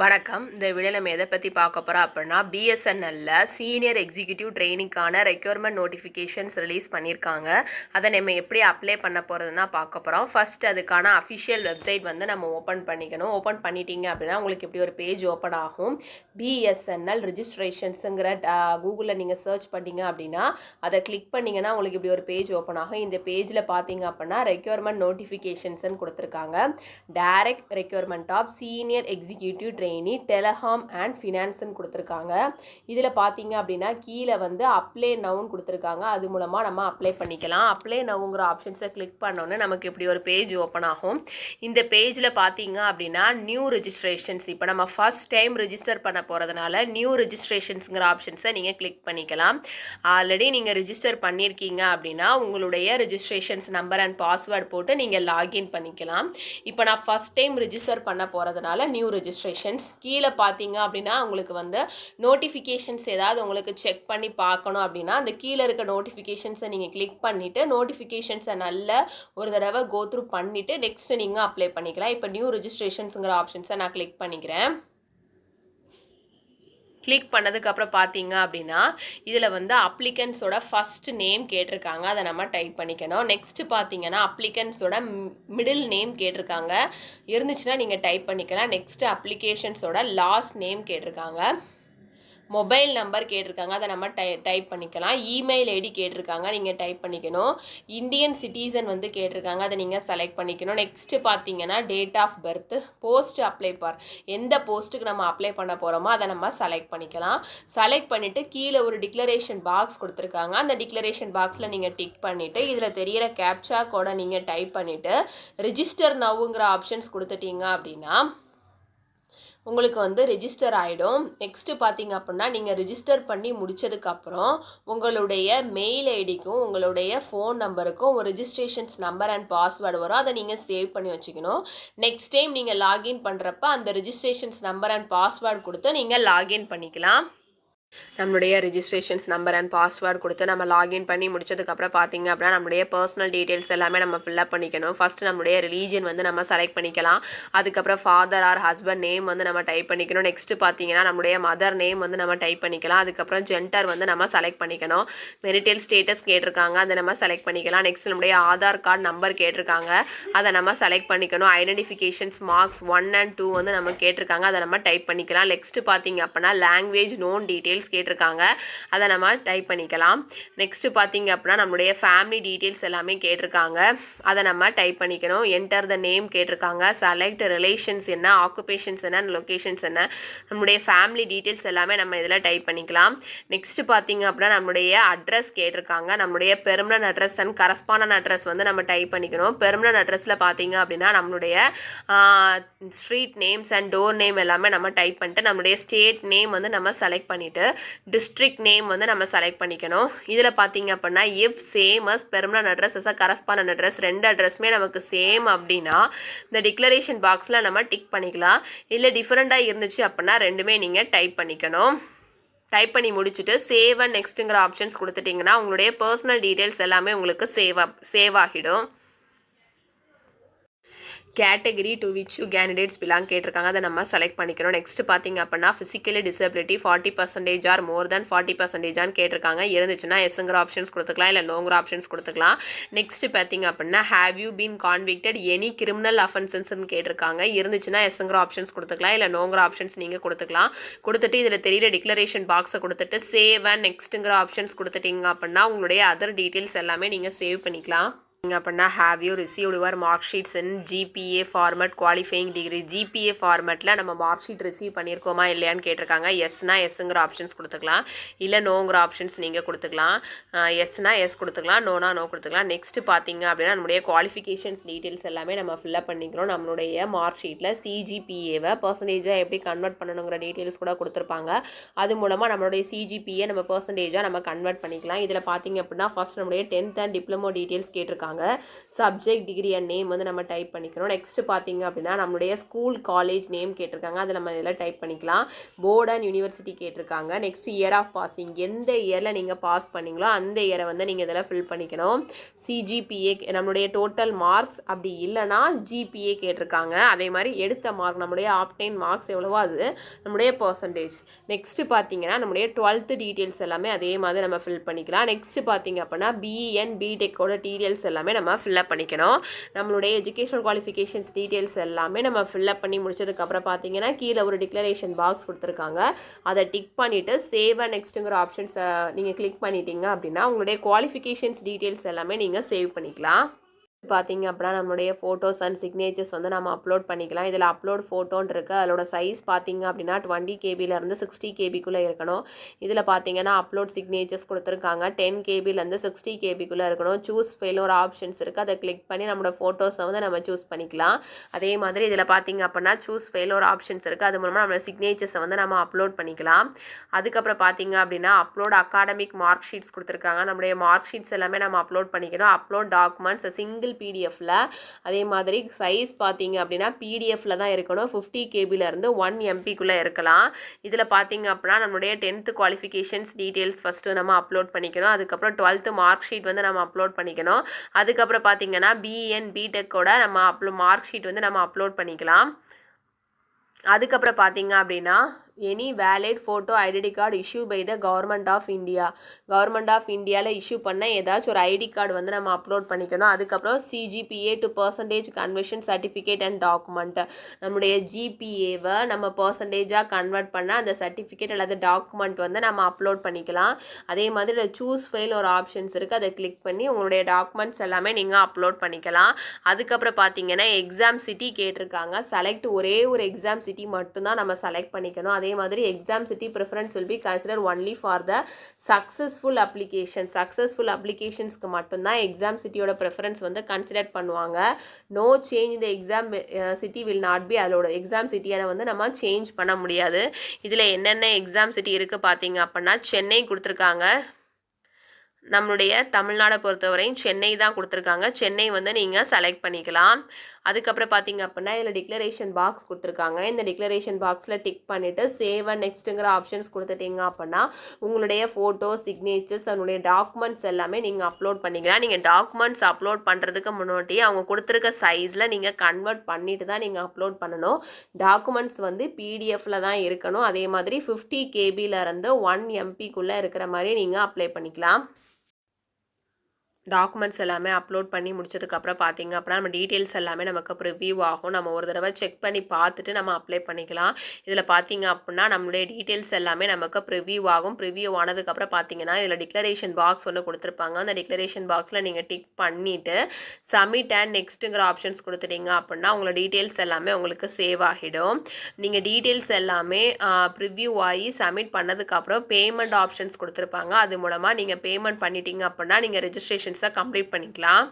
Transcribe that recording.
வணக்கம். இந்த வீடியோ நம்ம எதை பற்றி பார்க்க போகிறோம் அப்படின்னா பிஎஸ்என்எல்ல சீனியர் எக்ஸிக்யூட்டிவ் ட்ரைனிங்கான ரெக்யூர்மெண்ட் நோட்டிஃபிகேஷன்ஸ் ரிலீஸ் பண்ணியிருக்காங்க. அதை நம்ம எப்படி அப்ளை பண்ண போகிறதுனா பார்க்க போகிறோம் ஃபர்ஸ்ட் அதுக்கான அஃபிஷியல் வெப்சைட் வந்து நம்ம ஓப்பன் பண்ணிக்கணும். ஓப்பன் பண்ணிட்டீங்க அப்படின்னா உங்களுக்கு இப்படி ஒரு பேஜ் ஓப்பன் ஆகும்? பிஎஸ்என்எல் ரிஜிஸ்ட்ரேஷன்ஸுங்கிற கூகுளில் நீங்கள் சர்ச் பண்ணீங்க அப்படின்னா அதை கிளிக் பண்ணிங்கன்னா உங்களுக்கு இப்படி ஒரு பேஜ் ஓப்பன் ஆகும். இந்த பேஜில் பார்த்தீங்க அப்படின்னா ரெக்யூர்மெண்ட் நோட்டிஃபிகேஷன்ஸ்னு கொடுத்துருக்காங்க. Direct requirement of senior executive trainee telecom and ஃபினான்ஸ்னு கொடுத்துருக்காங்க. இதில் பார்த்தீங்க அப்படின்னா கீழே வந்து அப்ளை நவுன் கொடுத்துருக்காங்க. அது மூலமாக நம்ம அப்ளை பண்ணிக்கலாம். அப்ளை நவுங்கிற ஆப்ஷன்ஸை கிளிக் பண்ணோன்னே நமக்கு இப்படி ஒரு பேஜ் ஓப்பன் ஆகும். இந்த பேஜில் பார்த்தீங்க அப்படின்னா நியூ ரெஜிஸ்ட்ரேஷன்ஸ் இப்போ நம்ம ஃபர்ஸ்ட் டைம் ரிஜிஸ்டர் பண்ண போகிறதுனால நியூ ரெஜிஸ்ட்ரேஷன்ஸுங்கிற ஆப்ஷன்ஸை நீங்கள் கிளிக் பண்ணிக்கலாம். ஆல்ரெடி நீங்கள் ரிஜிஸ்டர் பண்ணியிருக்கீங்க அப்படின்னா உங்களுடைய ரிஜிஸ்ட்ரேஷன்ஸ் நம்பர் அண்ட் பாஸ்வேர்ட் போட்டு நீங்கள் லாகின் பண்ணிக்கலாம். இப்போ நான் ஃபஸ்ட் டைம் ரிஜிஸ்டர் பண்ண போகிறதுனால நியூ ஃப்ரெண்ட்ஸ் கீழே பார்த்தீங்க அப்படின்னா உங்களுக்கு வந்து நோட்டிஃபிகேஷன்ஸ் ஏதாவது உங்களுக்கு செக் பண்ணி பார்க்கணும் அப்படின்னா அந்த கீழே இருக்க நோட்டிஃபிகேஷன்ஸை நீங்கள் கிளிக் பண்ணிவிட்டு நோட்டிஃபிகேஷன்ஸை நல்ல ஒரு தடவை கோத்ரூ பண்ணிவிட்டு நெக்ஸ்ட் நீங்கள் அப்ளை பண்ணிக்கலாம். இப்போ நியூ ரிஜிஸ்ட்ரேஷன்ஸுங்கிற ஆப்ஷன்ஸை நான் கிளிக் பண்ணிக்கிறேன். கிளிக் பண்ணதுக்கப்புறம் பார்த்தீங்க அப்படின்னா இதில் வந்து அப்ளிகன்ஸோட ஃபஸ்ட் நேம் கேட்டிருக்காங்க. அதை நம்ம டைப் பண்ணிக்கணும். நெக்ஸ்ட்டு பார்த்தீங்கன்னா அப்ளிகன்ஸோட மிடில் நேம் கேட்டிருக்காங்க. இருந்துச்சுன்னா நீங்கள் டைப் பண்ணிக்கலாம். நெக்ஸ்ட்டு அப்ளிகேஷன்ஸோட லாஸ்ட் நேம் கேட்டிருக்காங்க. மொபைல் நம்பர் கேட்டிருக்காங்க. அதை நம்ம டை டைப் பண்ணிக்கலாம். இமெயில் ஐடி கேட்டிருக்காங்க. நீங்கள் டைப் பண்ணிக்கணும். இந்தியன் சிட்டிசன் வந்து கேட்டிருக்காங்க. அதை நீங்கள் செலக்ட் பண்ணிக்கணும். நெக்ஸ்ட்டு பார்த்தீங்கன்னா date of birth post apply for எந்த போஸ்ட்டுக்கு நம்ம அப்ளை பண்ண போகிறோமோ அதை நம்ம செலக்ட் பண்ணிக்கலாம். செலக்ட் பண்ணிவிட்டு கீழே ஒரு டிக்ளரேஷன் பாக்ஸ் கொடுத்துருக்காங்க. அந்த டிக்ளரேஷன் பாக்ஸில் நீங்கள் டிக் பண்ணிவிட்டு இதில் தெரியிற கேப்சா கோடை நீங்கள் டைப் பண்ணிவிட்டு ரிஜிஸ்டர் நவுங்கிற ஆப்ஷன்ஸ் கொடுத்துட்டீங்க அப்படின்னா உங்களுக்கு வந்து ரிஜிஸ்டர் ஆகிடும் நெக்ஸ்ட்டு பார்த்தீங்க அப்படின்னா நீங்கள் ரிஜிஸ்டர் பண்ணி முடிச்சதுக்கப்புறம் உங்களுடைய மெயில் ஐடிக்கும் உங்களுடைய ஃபோன் நம்பருக்கும் ஒரு ரிஜிஸ்ட்ரேஷன்ஸ் நம்பர் அண்ட் பாஸ்வேர்டு வரும். அதை நீங்கள் சேவ் பண்ணி வச்சுக்கணும். நெக்ஸ்ட் டைம் நீங்கள் லாகின் பண்ணுறப்ப அந்த ரிஜிஸ்ட்ரேஷன்ஸ் நம்பர் அண்ட் பாஸ்வேர்டு கொடுத்து நீங்கள் லாகின் பண்ணிக்கலாம். நம்மளுடைய ரிஜிஸ்ட்ரேஷன்ஸ் நம்பர் அண்ட் பாஸ்வேர்டு கொடுத்து நம்ம லாகின் பண்ணி முடிச்சதுக்கப்புறம் பார்த்தீங்க அப்படின்னா நம்மளுடைய பர்சனல் டீட்டெயில்ஸ் எல்லாமே நம்ம ஃபில்அப் பண்ணிக்கணும். ஃபஸ்ட்டு நம்மளுடைய ரிலீஜன் வந்து நம்ம செலக்ட் பண்ணிக்கலாம். அதுக்கப்புறம் ஃபாதர் ஆர் ஹஸ்பண்ட் நேம் வந்து நம்ம டைப் பண்ணிக்கணும். நெக்ஸ்ட்டு பார்த்தீங்கன்னா நம்மளுடைய மதர் நேம் வந்து நம்ம டைப் பண்ணிக்கலாம். அதுக்கப்புறம் ஜென்டர் வந்து நம்ம செலக்ட் பண்ணிக்கணும். மெரிட்டல் ஸ்டேட்டஸ் கேட்டிருக்காங்க அதை நம்ம செலக்ட் பண்ணிக்கலாம். நெக்ஸ்ட் நம்மளுடைய ஆதார் கார்டு நம்பர் கேட்டிருக்காங்க அதை நம்ம செலக்ட் பண்ணிக்கணும். Identifications marks one and two வந்து நம்ம கேட்டிருக்காங்க அதை நம்ம டைப் பண்ணிக்கலாம். நெக்ஸ்ட்டு பார்த்தீங்க அப்படின்னா லாங்குவேஜ் நோன் டீட்டெயில்ஸ் கேட்டிருக்காங்க. அதை நம்ம டைப் பண்ணிக்கலாம். நெக்ஸ்ட்டு பார்த்தீங்க அப்படின்னா நம்மளுடைய ஃபேமிலி டீட்டெயில்ஸ் எல்லாமே கேட்டிருக்காங்க. அதை நம்ம டைப் பண்ணிக்கணும். என்டர் த நேம் கேட்டிருக்காங்க. செலக்ட் ரிலேஷன்ஸ் என்ன ஆக்குபேஷன்ஸ் என்ன லொக்கேஷன்ஸ் என்ன நம்மளுடைய ஃபேமிலி டீட்டெயில்ஸ் எல்லாமே நம்ம இதில் டைப் பண்ணிக்கலாம். நெக்ஸ்ட்டு பார்த்தீங்க அப்படின்னா நம்மளுடைய அட்ரஸ் கேட்டிருக்காங்க. நம்மளுடைய permanent address and correspondent address வந்து நம்ம டைப் பண்ணிக்கணும். பெர்மனன்ட் அட்ரஸில் பார்த்தீங்க அப்படின்னா நம்மளுடைய street names and door name எல்லாமே நம்ம டைப் பண்ணிட்டு நம்மளுடைய ஸ்டேட் நேம் வந்து நம்ம செலக்ட் பண்ணிவிட்டு டிஸ்ட்ரிக்ட் நேம் வந்து நம்ம செலக்ட் பண்ணிக்கணும். இதில் பார்த்தீங்க அப்படின்னா if same as permanent address as a correspondent address ரெண்டு அட்ரஸுமே நமக்கு சேம் அப்படின்னா இந்த டிக்ளரேஷன் பாக்ஸில் நம்ம டிக் பண்ணிக்கலாம். இல்லை டிஃப்ரெண்ட்டாக இருந்துச்சு அப்படின்னா ரெண்டுமே நீங்கள் டைப் பண்ணிக்கணும். டைப் பண்ணி முடிச்சுட்டு சேவ் அண்ட் நெக்ஸ்ட்டுங்கிற ஆப்ஷன்ஸ் கொடுத்துட்டிங்கன்னா உங்களுடைய பர்சனல் டீட்டெயில்ஸ் எல்லாமே உங்களுக்கு சேவ் சேவ் ஆகிடும். Category to which you candidates belong கேட்டிருக்காங்க. அதை நம்ம செலக்ட் பண்ணிக்கிறோம். நெக்ஸ்ட் பார்த்தீங்க அப்படின்னா physically disability forty percentage or more than forty பர்சன்டேஜான்னு கேட்டிருக்காங்க. இருந்துச்சுன்னா எஸ்ங்கிற ஆப்ஷன்ஸ் கொடுத்துக்கலாம். இல்லை நோங்கிற ஆப்ஷன்ஸ் கொடுத்துக்கலாம். நெக்ஸ்ட் பார்த்தீங்க அப்படின்னா have you been convicted any criminal அஃபென்சஸ்ன்னு கேட்டிருக்காங்க. இருந்துச்சுன்னா எஸ்ங்கிற ஆப்ஷன்ஸ் கொடுத்துக்கலாம். இல்லை நோங்கிற ஆப்ஷன்ஸ் நீங்கள் கொடுத்துக்கலாம். கொடுத்துட்டு இதில் தெரியிற டிக்ளரேஷன் பாக்ஸை கொடுத்துட்டு சேவ் அண்ட் நெக்ஸ்ட்டுங்கிற ஆப்ஷன்ஸ் கொடுத்துட்டீங்க அப்படின்னா உங்களுடைய அதர் டீட்டெயில்ஸ் எல்லாமே நீங்கள் சேவ் பண்ணிக்கலாம். அப்படின்னா have you receive your mark sheets in GPA format qualifying degree GPA ஃபார்மேட்டில் நம்ம மார்க் ஷீட் ரிசீவ் பண்ணியிருக்கோமா இல்லையான்னு கேட்டிருக்காங்க. எஸ்னா எஸ்ங்கிற ஆப்ஷன்ஸ் கொடுத்துக்கலாம். இல்லை நோங்கிற ஆப்ஷன்ஸ் நீங்கள் கொடுத்துக்கலாம். எஸ்னா எஸ் கொடுத்துக்கலாம். நோனா நோ கொடுத்துக்கலாம். நெக்ஸ்ட் பார்த்தீங்க அப்படின்னா நம்மளுடைய குவாலிஃபிகேஷன்ஸ் டீட்டெயில்ஸ் எல்லாமே நம்ம ஃபில்அப் பண்ணிக்கிறோம். நம்மளுடைய மார்க் ஷீட்டில் சிஜிபிஏவை பர்சன்டேஜாக எப்படி கன்வெர்ட் பண்ணணுங்கிற டீட்டெயில்ஸ் கூட கொடுத்துருப்பாங்க. அது மூலமாக நம்மளுடைய சிஜிபிஏ நம்ம பர்சன்டேஜாக நம்ம கன்வெர்ட் பண்ணிக்கலாம். இதில் பார்த்தீங்க அப்படின்னா ஃபர்ஸ்ட் நம்மளுடைய டென்த் அண்ட் டிப்ளமோ டீட்டெயில்ஸ் கேட்டிருக்காங்க. கேட்டிருக்காங்க சப்ஜெக்ட் டிகிரி அண்ட் நேம் வந்து நம்ம டைப் பண்ணிக்கணும் நெக்ஸ்ட் பார்த்தீங்க அப்படின்னா நம்மளுடைய ஸ்கூல் காலேஜ் நேம் கேட்டிருக்காங்க. அதை நம்ம இதில் டைப் பண்ணிக்கலாம். போர்ட் அண்ட் யூனிவர்சிட்டி கேட்டிருக்காங்க. நெக்ஸ்ட் இயர் ஆஃப் பாசிங் எந்த இயரில் நீங்கள் பாஸ் பண்ணீங்களோ அந்த இயரை வந்து நீங்கள் இதில் ஃபில் பண்ணிக்கணும். சிஜிபிஏ நம்மளுடைய டோட்டல் மார்க்ஸ் அப்படி இல்லைன்னா ஜிபிஏ கேட்டிருக்காங்க. அதே மாதிரி எடுத்த மார்க் நம்மளுடைய ஆப்டைன் மார்க்ஸ் எவ்வளவோ அது நம்முடைய பர்சன்டேஜ் நெக்ஸ்ட் பார்த்தீங்கன்னா நம்முடைய டுவெல்த்து டீட்டெயில்ஸ் எல்லாமே அதே மாதிரி நம்ம ஃபில் பண்ணிக்கலாம். நெக்ஸ்ட் பார்த்தீங்க அப்படின்னா பிஎன் பிடெக்கோட டீட்டெயில்ஸ் எல்லாம் எல்லாமே நம்ம ஃபில்லப் பண்ணிக்கணும். நம்மளுடைய எஜுகேஷனல் குவாலிஃபிகேஷன்ஸ் டீட்டெயில்ஸ் எல்லாமே நம்ம ஃபில்லப் பண்ணி முடிச்சதுக்கப்புறம் பார்த்தீங்கன்னா கீழே ஒரு டிக்ளரேஷன் பாக்ஸ் கொடுத்துருக்காங்க. அதை டிக் பண்ணிவிட்டு சேவ் அண்ட் நெக்ஸ்ட்டுங்கிற ஆப்ஷன்ஸை நீங்கள் கிளிக் பண்ணிட்டீங்க அப்படின்னா உங்களுடைய குவாலிஃபிகேஷன்ஸ் டீட்டெயில்ஸ் எல்லாமே நீங்கள் சேவ் பண்ணிக்கலாம். பார்த்தீங்க அப்படின்னா நம்மளுடைய ஃபோட்டோஸ் அண்ட் சிக்னேச்சர்ஸ் வந்து நம்ம அப்லோட் பண்ணிக்கலாம். இதில் அப்லோட் ஃபோட்டோன்னு இருக்குது அதோட சைஸ் பார்த்தீங்க அப்படின்னா டுவெண்ட்டி கேபிலேருந்து சிக்ஸ்டி கேபிக்குள்ளே இருக்கணும். இதில் பார்த்தீங்கன்னா அப்லோட் சிக்னேச்சர்ஸ் கொடுத்துருக்காங்க. டென் கேபிலேருந்து சிக்ஸ்டி கேபிக்குள்ளே இருக்கணும். சூஸ் ஃபெயில் ஒரு ஆப்ஷன்ஸ் இருக்குது அதை கிளிக் பண்ணி நம்மளோட ஃபோட்டோஸை வந்து நம்ம சூஸ் பண்ணிக்கலாம். அதே மாதிரி இதில் பார்த்தீங்க அப்படின்னா சூஸ் ஃபெயில் ஒரு ஆப்ஷன்ஸ் இருக்குது அது மூலமாக நம்மளோட சிக்னேச்சர்ஸை வந்து நம்ம அப்லோட் பண்ணிக்கலாம். அதுக்கப்புறம் பார்த்தீங்க அப்படின்னா அப்லோட் அகாடமிக் மார்க் ஷீட்ஸ் கொடுத்துருக்காங்க. நம்மளுடைய மார்க் ஷீட்ஸ் எல்லாமே நம்ம அப்லோட் பண்ணிக்கணும். அப்லோட் டாக்குமெண்ட்ஸ் சிங்கிள் பிடிஎஃப்ல அதே மாதிரி சைஸ் பார்த்தீங்க அப்படின்னா பிடிஎஃப்பில் தான் இருக்கணும். ஃபிஃப்டி கேபிலேருந்து ஒன் எம்பிக்குள்ளே இருக்கலாம். இதில் பார்த்தீங்க அப்படின்னா நம்மளுடைய டென்த்து குவாலிஃபிகேஷன்ஸ் டீட்டெயில்ஸ் ஃபஸ்ட்டு நம்ம அப்லோட் பண்ணிக்கணும். அதுக்கப்புறம் டுவெல்த்து மார்க் ஷீட் வந்து நம்ம அப்லோட் பண்ணிக்கணும். அதுக்கப்புறம் பார்த்தீங்கன்னா பிஎன் பிடெக்கோட நம்ம அப்லோ மார்க் ஷீட் வந்து நம்ம அப்லோட் பண்ணிக்கலாம். அதுக்கப்புறம் பார்த்தீங்க அப்படின்னா any valid photo identity card issue by the government of India government of இந்தியாவில் இஷ்யூ பண்ண ஏதாச்சும் ஒரு ஐடி கார்டு வந்து நம்ம அப்லோட் பண்ணிக்கணும். அதுக்கப்புறம் CGPA to percentage conversion certificate and document நம்முடைய ஜிபிஏவை நம்ம பர்சன்டேஜாக கன்வெர்ட் பண்ண அந்த சர்டிஃபிகேட் அல்லது டாக்குமெண்ட் வந்து நம்ம அப்லோட் பண்ணிக்கலாம். அதே மாதிரி சூஸ் ஃபைல் ஒரு ஆப்ஷன்ஸ் இருக்குது அதை கிளிக் பண்ணி உங்களுடைய டாக்குமெண்ட்ஸ் எல்லாமே நீங்கள் அப்லோட் பண்ணிக்கலாம். அதுக்கப்புறம் பார்த்தீங்கன்னா எக்ஸாம் சிட்டி கேட்டிருக்காங்க. செலக்ட் ஒரே ஒரு எக்ஸாம் சிட்டி மட்டும்தான் நம்ம செலக்ட் பண்ணிக்கணும். அதே அதே மாதிரி exam city preference will be consider only for the successful application successful அப்ளிகேஷன்ஸ்க்கு மட்டும்தான் எக்ஸாம் சிட்டியோட ப்ரிஃபரன்ஸ் வந்து கன்சிடர் பண்ணுவாங்க. நோ சேஞ்ச் இந்த exam city will not be அதோட எக்ஸாம் சிட்டியான வந்து நம்ம சேஞ்ச் பண்ண முடியாது. இதில் என்னென்ன எக்ஸாம் சிட்டி இருக்குது பார்த்தீங்க அப்படின்னா சென்னை கொடுத்துருக்காங்க. நம்மளுடைய தமிழ்நாடை பொறுத்தவரையும் சென்னை தான் கொடுத்துருக்காங்க. சென்னை வந்து நீங்கள் செலக்ட் பண்ணிக்கலாம். அதுக்கப்புறம் பார்த்தீங்க அப்படின்னா இதில் டிக்ளரேஷன் பாக்ஸ் கொடுத்துருக்காங்க. இந்த டிக்ளரேஷன் பாக்ஸில் டிக் பண்ணிவிட்டு சேவ் அண்ட் நெக்ஸ்ட்டுங்கிற ஆப்ஷன்ஸ் கொடுத்துட்டீங்க அப்படின்னா உங்களுடைய ஃபோட்டோ சிக்னேச்சர்ஸ் அதனுடைய டாக்குமெண்ட்ஸ் எல்லாமே நீங்கள் அப்லோட் பண்ணிக்கலாம். நீங்கள் டாக்குமெண்ட்ஸ் அப்லோட் பண்ணுறதுக்கு முன்னாடி அவங்க கொடுத்துருக்க சைஸில் நீங்கள் கன்வெர்ட் பண்ணிவிட்டு தான் நீங்கள் அப்லோட் பண்ணணும். டாக்குமெண்ட்ஸ் வந்து பிடிஎஃப்பில் தான் இருக்கணும். அதே மாதிரி ஃபிஃப்டி கேபியிலேருந்து ஒன் எம்பிக்குள்ளே இருக்கிற மாதிரி நீங்கள் அப்ளை பண்ணிக்கலாம். டாக்குமெண்ட்ஸ் எல்லாமே அப்லோட் பண்ணி முடிச்சதுக்கப்புறம் பார்த்தீங்க அப்படின்னா நம்ம டீட்டெயில்ஸ் எல்லாமே நமக்கு ரிவ்யூ ஆகும். நம்ம ஒரு தடவை செக் பண்ணி பார்த்துட்டு நம்ம அப்ளை பண்ணிக்கலாம். இதில் பார்த்தீங்க அப்படின்னா நம்மளுடைய டீட்டெயில்ஸ் எல்லாமே நமக்கு ப்ரிவ்யூ ஆகும். ப்ரிவ்யூ ஆனதுக்கப்புறம் பார்த்தீங்கன்னா இதில் டிக்ளரேஷன் பாக்ஸ் ஒன்று கொடுத்துருப்பாங்க. அந்த டிக்ளரேஷன் பாக்ஸில் நீங்கள் டிக் பண்ணிவிட்டு சப்மிட் அண்ட் நெக்ஸ்ட்டுங்கிற ஆப்ஷன்ஸ் கொடுத்துட்டீங்க அப்படின்னா உங்களோட டீட்டெயில்ஸ் எல்லாமே உங்களுக்கு சேவ் ஆகிடும். நீங்கள் டீட்டெயில்ஸ் எல்லாமே ப்ரிவ்யூ ஆகி சப்மிட் பண்ணதுக்கப்புறம் பேமெண்ட் ஆப்ஷன்ஸ் கொடுத்துருப்பாங்க. அது மூலமாக நீங்கள் பேமெண்ட் பண்ணிட்டீங்க அப்படின்னா நீங்கள் ரெஜிஸ்ட்ரேஷன் ரெஜிஸ்ட்ரேஷன்ஸை கம்ப்ளீட் பண்ணிக்கலாம்.